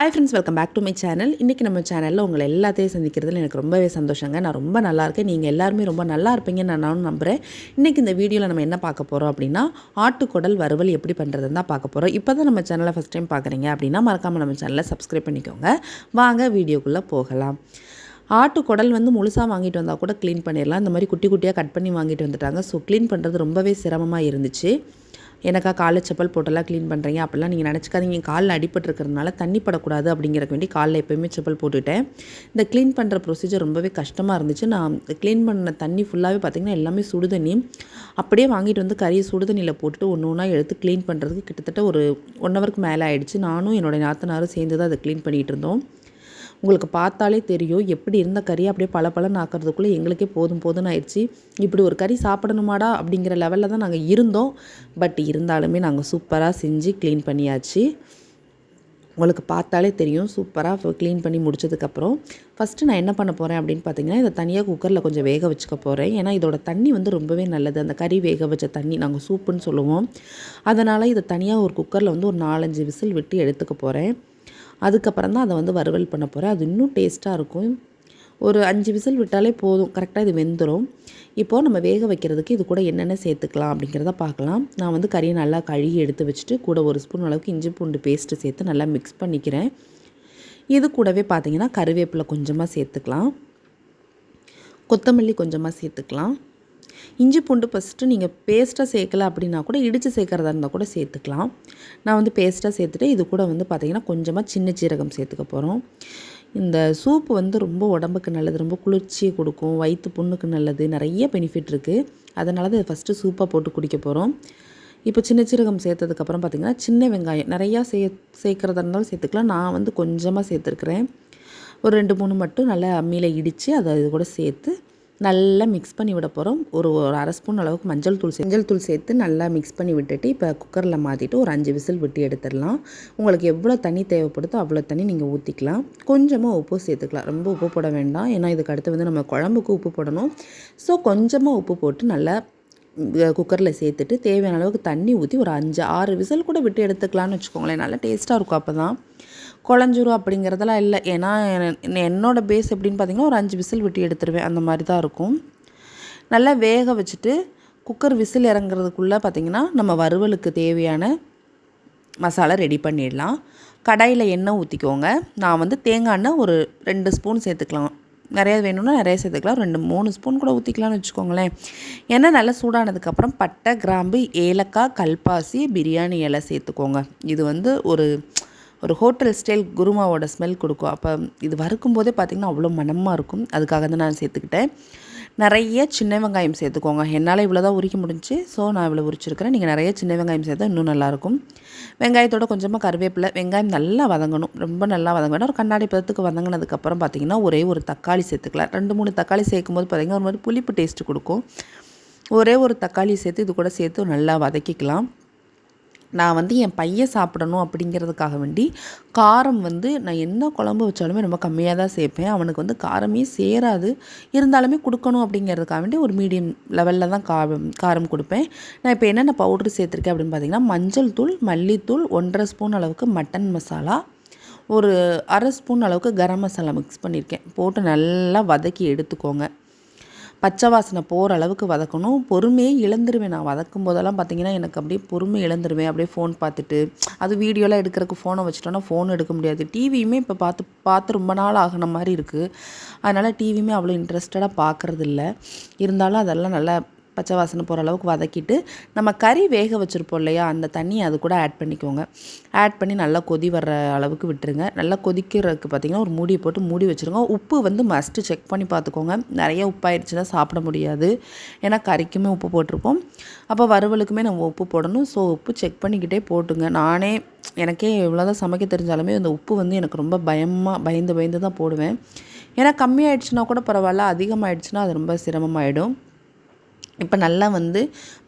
Hi friends welcome back to my channel இன்றைக்கி நம்ம சேனலில் உங்களை எல்லாத்தையும் சந்திக்கிறதுல எனக்கு ரொம்பவே சந்தோஷங்க. நான் ரொம்ப நல்லா இருக்கேன். நீங்கள் எல்லாருமே ரொம்ப நல்லா இருப்பீங்கன்னு நான் நானும் நம்புகிறேன் இன்றைக்கி இந்த வீடியோவில் நம்ம என்ன பார்க்க போகிறோம் அப்படின்னா ஆட்டுக்குடல் வறுவல் எப்படி பண்ணுறதுன்னு தான் பார்க்க போகிறோம் இப்போ தான் நம்ம சேனலை ஃபஸ்ட் டைம் பார்க்குறீங்க அப்படின்னா மறக்காமல் நம்ம சேனலை சப்ஸ்கிரைப் பண்ணிக்கோங்க. வாங்க வீடியோக்குள்ளே போகலாம். ஆட்டு குடல் வந்து முழுசாக வாங்கிட்டு வந்தால் கூட க்ளீன் பண்ணிடலாம். இந்த மாதிரி குட்டி குட்டியாக கட் பண்ணி வாங்கிட்டு வந்துட்டாங்க. ஸோ க்ளீன் பண்ணுறது ரொம்பவே சிரமமாக இருந்துச்சு. எனக்கா காலை செப்பல் போட்டெல்லாம் க்ளீன் பண்ணுறீங்க அப்படிலாம் நீங்கள் நினச்சிக்காதீங்க. காலில் அடிபட்டுருக்கிறதுனால தண்ணி படக்கூடாது அப்படிங்கிறக்கு வேண்டி காலில் எப்போயுமே செப்பல் போட்டுவிட்டேன் இந்த க்ளீன் பண்ணுற ப்ரொசீஜர் ரொம்பவே கஷ்டமாக இருந்துச்சு. நான் க்ளீன் பண்ண தண்ணி ஃபுல்லாகவே பார்த்திங்கன்னா எல்லாமே சுடுதண்ணி. அப்படியே வாங்கிட்டு வந்து கறியை சுடுதண்ணியில் போட்டுட்டு ஒன்று ஒன்றா எடுத்து க்ளீன் பண்ணுறதுக்கு கிட்டத்தட்ட ஒரு ஒன் ஹவருக்கு மேலே ஆகிடுச்சு நானும் என்னோடய நாத்தனாரும் சேர்ந்து தான் அதை க்ளீன் பண்ணிகிட்டு இருந்தோம். உங்களுக்கு பார்த்தாலே தெரியும். எப்படி இருந்த கறி அப்படியே பல பழம் ஆக்கிறதுக்குள்ளே எங்களுக்கே போதும் போதும்னு ஆயிடுச்சு. இப்படி ஒரு கறி சாப்பிடணுமாடா அப்படிங்கிற லெவலில் தான் நாங்கள் இருந்தோம். பட் இருந்தாலுமே நாங்கள் சூப்பராக செஞ்சு க்ளீன் பண்ணியாச்சு. உங்களுக்கு பார்த்தாலே தெரியும். சூப்பராக க்ளீன் பண்ணி முடிச்சதுக்கப்புறம் ஃபஸ்ட்டு நான் என்ன பண்ண போகிறேன் அப்படின்னு பார்த்தீங்கன்னா இதை தனியாக குக்கரில் கொஞ்சம் வேக வச்சுக்க போகிறேன் ஏன்னா இதோட தண்ணி வந்து ரொம்பவே நல்லது. அந்த கறி வேக வச்ச தண்ணி நாங்கள் சூப்புன்னு சொல்லுவோம். அதனால் இதை தனியாக ஒரு குக்கரில் வந்து ஒரு நாலஞ்சு விசில் விட்டு எடுத்துக்க போகிறேன் அதுக்கப்புறம் தான் அதை வந்து வறுவல் பண்ண போகிறேன் அது இன்னும் டேஸ்ட்டாக இருக்கும். ஒரு அஞ்சு விசில் விட்டாலே போதும். கரெக்டாக இது வெந்துடும் இப்போது நம்ம வேக வைக்கிறதுக்கு இது கூட என்னென்ன சேர்த்துக்கலாம் அப்படிங்கிறத பார்க்கலாம். நான் வந்து கறியை நல்லா கழுகி எடுத்து வச்சுட்டு கூட ஒரு ஸ்பூன் அளவுக்கு இஞ்சி பூண்டு பேஸ்ட்டு சேர்த்து நல்லா மிக்ஸ் பண்ணிக்கிறேன். இது கூடவே பார்த்திங்கன்னா கருவேப்பிலை கொஞ்சமாக சேர்த்துக்கலாம். கொத்தமல்லி கொஞ்சமாக சேர்த்துக்கலாம். இஞ்சி பூண்டு ஃபஸ்ட்டு நீங்கள் பேஸ்ட்டாக சேர்க்கல அப்படின்னா கூட இடித்து சேர்க்குறதா இருந்தால் கூட சேர்த்துக்கலாம். நான் வந்து பேஸ்ட்டாக சேர்த்துட்டு இது கூட வந்து பார்த்திங்கன்னா கொஞ்சமாக சின்ன சீரகம் சேர்த்துக்க போகிறோம் இந்த சூப் வந்து ரொம்ப உடம்புக்கு நல்லது ரொம்ப குளிர்ச்சியை கொடுக்கும் வயிற்று புண்ணுக்கு நல்லது நிறைய பெனிஃபிட் இருக்குது அதனால தான் ஃபஸ்ட்டு சூப்பாக போட்டு குடிக்க போகிறோம் இப்போ சின்ன சீரகம் சேர்த்ததுக்கப்புறம் பார்த்திங்கன்னா சின்ன வெங்காயம் நிறையா சே சேர்க்குறதா இருந்தாலும் சேர்த்துக்கலாம். நான் வந்து கொஞ்சமாக சேர்த்துருக்குறேன். ஒரு ரெண்டு மூணு மட்டும் நல்லா அம்மியில் இடித்து அதை இது கூட சேர்த்து நல்லா மிக்ஸ் பண்ணி விட போகிறோம் ஒரு ஒரு அரை ஸ்பூன் அளவுக்கு மஞ்சள் தூள் மஞ்சள் தூள் சேர்த்து நல்லா மிக்ஸ் பண்ணி விட்டுட்டு இப்போ குக்கரில் மாற்றிட்டு ஒரு அஞ்சு விசில் விட்டு எடுத்துடலாம். உங்களுக்கு எவ்வளோ தண்ணி தேவைப்படுதோ அவ்வளோ தண்ணி நீங்கள் ஊற்றிக்கலாம் கொஞ்சமாக உப்பு சேர்த்துக்கலாம். ரொம்ப உப்பு போட வேண்டாம். ஏன்னா இதுக்கு அடுத்து வந்து நம்ம குழம்புக்கு உப்பு போடணும். ஸோ கொஞ்சமாக உப்பு போட்டு நல்லா குக்கரில் சேர்த்துட்டு தேவையான அளவுக்கு தண்ணி ஊற்றி ஒரு அஞ்சு ஆறு விசில் கூட விட்டு எடுத்துக்கலான்னு வச்சுக்கோங்களேன். நல்லா டேஸ்ட்டாக இருக்கும் அப்போ தான் குழஞ்சிரும் அப்படிங்கிறதெல்லாம் இல்லை. ஏன்னா என்னோடய பேஸ் எப்படின்னு பார்த்திங்கன்னா ஒரு அஞ்சு விசில் விட்டு எடுத்துருவேன். அந்த மாதிரி தான் இருக்கும். நல்லா வேக வச்சுட்டு குக்கர் விசில் இறங்குறதுக்குள்ளே பார்த்திங்கன்னா நம்ம வறுவலுக்கு தேவையான மசாலா ரெடி பண்ணிடலாம். கடாயில் எண்ணெய் ஊற்றிக்கோங்க நான் வந்து தேங்காய் எண்ணெய் ஒரு ரெண்டு ஸ்பூன் சேர்த்துக்கலாம். நிறைய வேணும்னா நிறைய சேர்த்துக்கலாம். ரெண்டு மூணு ஸ்பூன் கூட ஊற்றிக்கலாம்னு வச்சுக்கோங்களேன். எண்ணெய் நல்லா சூடானதுக்கப்புறம் பட்டை கிராம்பு ஏலக்காய் கல்பாசி பிரியாணி இலை சேர்த்துக்கோங்க. இது வந்து ஒரு ஒரு ஹோட்டல் ஸ்டைல் குருமாவோட ஸ்மெல் கொடுக்கும். அப்போ இது வறுக்கும் போதே பார்த்திங்கன்னா அவ்வளோ மனமாக இருக்கும். அதுக்காக தான் நான் சேர்த்துக்கிட்டேன். நிறைய சின்ன வெங்காயம் சேர்த்துக்கோங்க. என்னால் இவ்வளோ தான் உரிக்க முடிஞ்சு ஸோ நான் இவ்வளோ உரிச்சிருக்கிறேன். நீங்கள் நிறைய சின்ன வெங்காயம் சேர்த்தா இன்னும் நல்லாயிருக்கும். வெங்காயத்தோட கொஞ்சமாக கருவேப்பிலை வெங்காயம் நல்லா வதங்கணும். ரொம்ப நல்லா வதங்கணும். ஒரு கண்ணாடி பதத்துக்கு வதங்கினதுக்கப்புறம் பார்த்திங்கன்னா ஒரே ஒரு தக்காளி சேர்த்துக்கலாம். ரெண்டு மூணு தக்காளி சேர்க்கும் போது பார்த்திங்கன்னா ஒரு மாதிரி புளிப்பு டேஸ்ட்டு கொடுக்கும். ஒரே ஒரு தக்காளி சேர்த்து இது கூட சேர்த்து நல்லா வதக்கிக்கலாம். நான் வந்து என் பையன் சாப்பிடணும் அப்படிங்கிறதுக்காக வேண்டி காரம் வந்து நான் என்ன குழம்பு வச்சாலுமே ரொம்ப கம்மியாக தான் சேர்ப்பேன். அவனுக்கு வந்து காரமே சேராது. இருந்தாலுமே கொடுக்கணும் அப்படிங்கிறதுக்காக வேண்டி ஒரு மீடியம் லெவலில் தான் காரம் காரம் கொடுப்பேன். நான் இப்போ என்னென்ன பவுட்ரு சேர்த்துருக்கேன் அப்படின்னு பார்த்தீங்கன்னா மஞ்சள் தூள் மல்லித்தூள் ஒன்றரை ஸ்பூன் அளவுக்கு மட்டன் மசாலா ஒரு அரை ஸ்பூன் அளவுக்கு கரம் மசாலா மிக்ஸ் பண்ணியிருக்கேன் போட்டு நல்லா வதக்கி எடுத்துக்கோங்க. பச்சை வாசனை போகிற அளவுக்கு வதக்கணும். பொறுமையே இழந்துருவேன் நான். வதக்கும் போதெல்லாம் பார்த்தீங்கன்னா எனக்கு அப்படியே பொறுமை இழந்துருவேன். அப்படியே ஃபோன் பார்த்துட்டு அது வீடியோலாம் எடுக்கிறதுக்கு ஃபோனை வச்சுட்டோன்னா ஃபோன் எடுக்க முடியாது. டிவியுமே இப்போ பார்த்து பார்த்து ரொம்ப நாள் ஆகின மாதிரி இருக்குது அதனால் டிவியுமே அவ்வளோ இன்ட்ரெஸ்டடாக பார்க்குறதில்ல. இருந்தாலும் அதெல்லாம் நல்லா பச்சை வாசனை போகிற அளவுக்கு வதக்கிட்டு நம்ம கறி வேக வச்சுருப்போம் இல்லையா அந்த தண்ணியை அது கூட ஆட் பண்ணிக்கோங்க. ஆட் பண்ணி நல்லா கொதி வர்ற அளவுக்கு விட்டுருங்க. நல்லா கொதிக்கிறதுக்கு பார்த்திங்கன்னா ஒரு மூடியை போட்டு மூடி வச்சுருங்க. உப்பு வந்து மஸ்ட்டு செக் பண்ணி பார்த்துக்கோங்க. நிறைய உப்பாயிடுச்சுன்னா சாப்பிட முடியாது. ஏன்னா கறிக்குமே உப்பு போட்டிருப்போம். அப்போ வறுவலுக்குமே நம்ம உப்பு போடணும். ஸோ உப்பு செக் பண்ணிக்கிட்டே போட்டுங்க. நானே எனக்கே எவ்வளோதான் சமைக்க தெரிஞ்சாலுமே அந்த உப்பு வந்து எனக்கு ரொம்ப பயமாக பயந்து பயந்து தான் போடுவேன். ஏன்னா கம்மியாயிடுச்சுன்னா கூட பரவாயில்ல. அதிகமாகிடுச்சுன்னா அது ரொம்ப சிரமமாயிடும். இப்போ நல்லா வந்து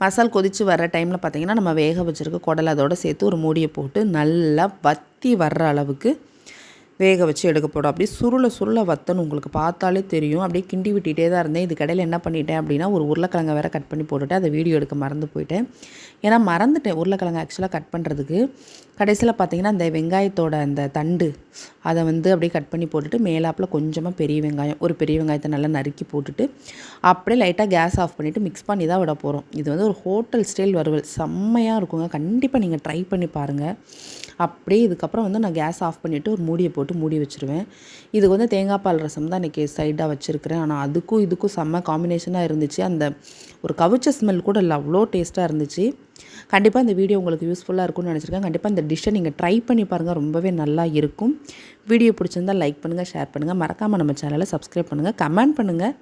மசால் கொதித்து வர்ற டைமில் பார்த்திங்கன்னா நம்ம வேக வச்சுருக்க குடல் அதோடு சேர்த்து ஒரு மூடியை போட்டு நல்லா வத்தி வர்ற அளவுக்கு வேக வச்சு எடுக்க போடும் அப்படியே சுருளை சுருளை வத்தணும். உங்களுக்கு பார்த்தாலே தெரியும். அப்படியே கிண்டி விட்டுகிட்டே தான் இருந்தேன். இது கடையில் என்ன பண்ணிட்டேன் அப்படின்னா ஒரு உருளைக்கிழங்க வேறு கட் பண்ணி போட்டுவிட்டு அதை வீடியோ எடுக்க மறந்து போயிட்டேன். ஏன்னா மறந்துட்டேன். உருளைக்கிழங்கு ஆக்சுவலாக கட் பண்ணுறதுக்கு கடைசியில் பார்த்தீங்கன்னா அந்த வெங்காயத்தோட அந்த தண்டு அதை வந்து அப்படியே கட் பண்ணி போட்டுட்டு மேலாப்பில் கொஞ்சமாக பெரிய வெங்காயம் ஒரு பெரிய வெங்காயத்தை நல்லா நறுக்கி போட்டுட்டு அப்படியே லைட்டாக கேஸ் ஆஃப் பண்ணிவிட்டு மிக்ஸ் பண்ணி தான் விட போகிறோம் இது வந்து ஒரு ஹோட்டல் ஸ்டைல் வறுவல். செம்மையாக இருக்குங்க. கண்டிப்பாக நீங்கள் ட்ரை பண்ணி பாருங்கள் அப்படியே இதுக்கப்புறம் வந்து நான் கேஸ் ஆஃப் பண்ணிவிட்டு ஒரு மூடியை போட்டு மூடி வச்சுருவேன். இதுக்கு வந்து தேங்காய் பால் ரசம் தான் இன்றைக்கி சைடாக வச்சுருக்கிறேன். ஆனால் அதுக்கும் இதுக்கும் செம்ம காம்பினேஷனாக இருந்துச்சு. அந்த ஒரு கவிச்ச ஸ்மெல் கூட இல்லை. அவ்வளோ டேஸ்ட்டாக இருந்துச்சு. கண்டிப்பாக இந்த வீடியோ உங்களுக்கு யூஸ்ஃபுல்லாக இருக்கும்னு நினச்சிருக்கேன். கண்டிப்பாக இந்த டிஷ்ஷை நீங்கள் ட்ரை பண்ணி பாருங்கள் ரொம்பவே நல்லா இருக்கும். வீடியோ பிடிச்சிருந்தால் லைக் பண்ணுங்கள் ஷேர் பண்ணுங்கள் மறக்காமல் நம்ம சேனலை சப்ஸ்கிரைப் பண்ணுங்கள் கமெண்ட் பண்ணுங்கள்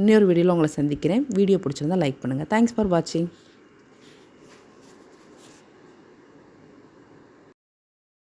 இன்னொரு வீடியோவில் உங்களை சந்திக்கிறேன். வீடியோ பிடிச்சிருந்தால் லைக் பண்ணுங்கள் தேங்க்ஸ் ஃபார் வாட்சிங்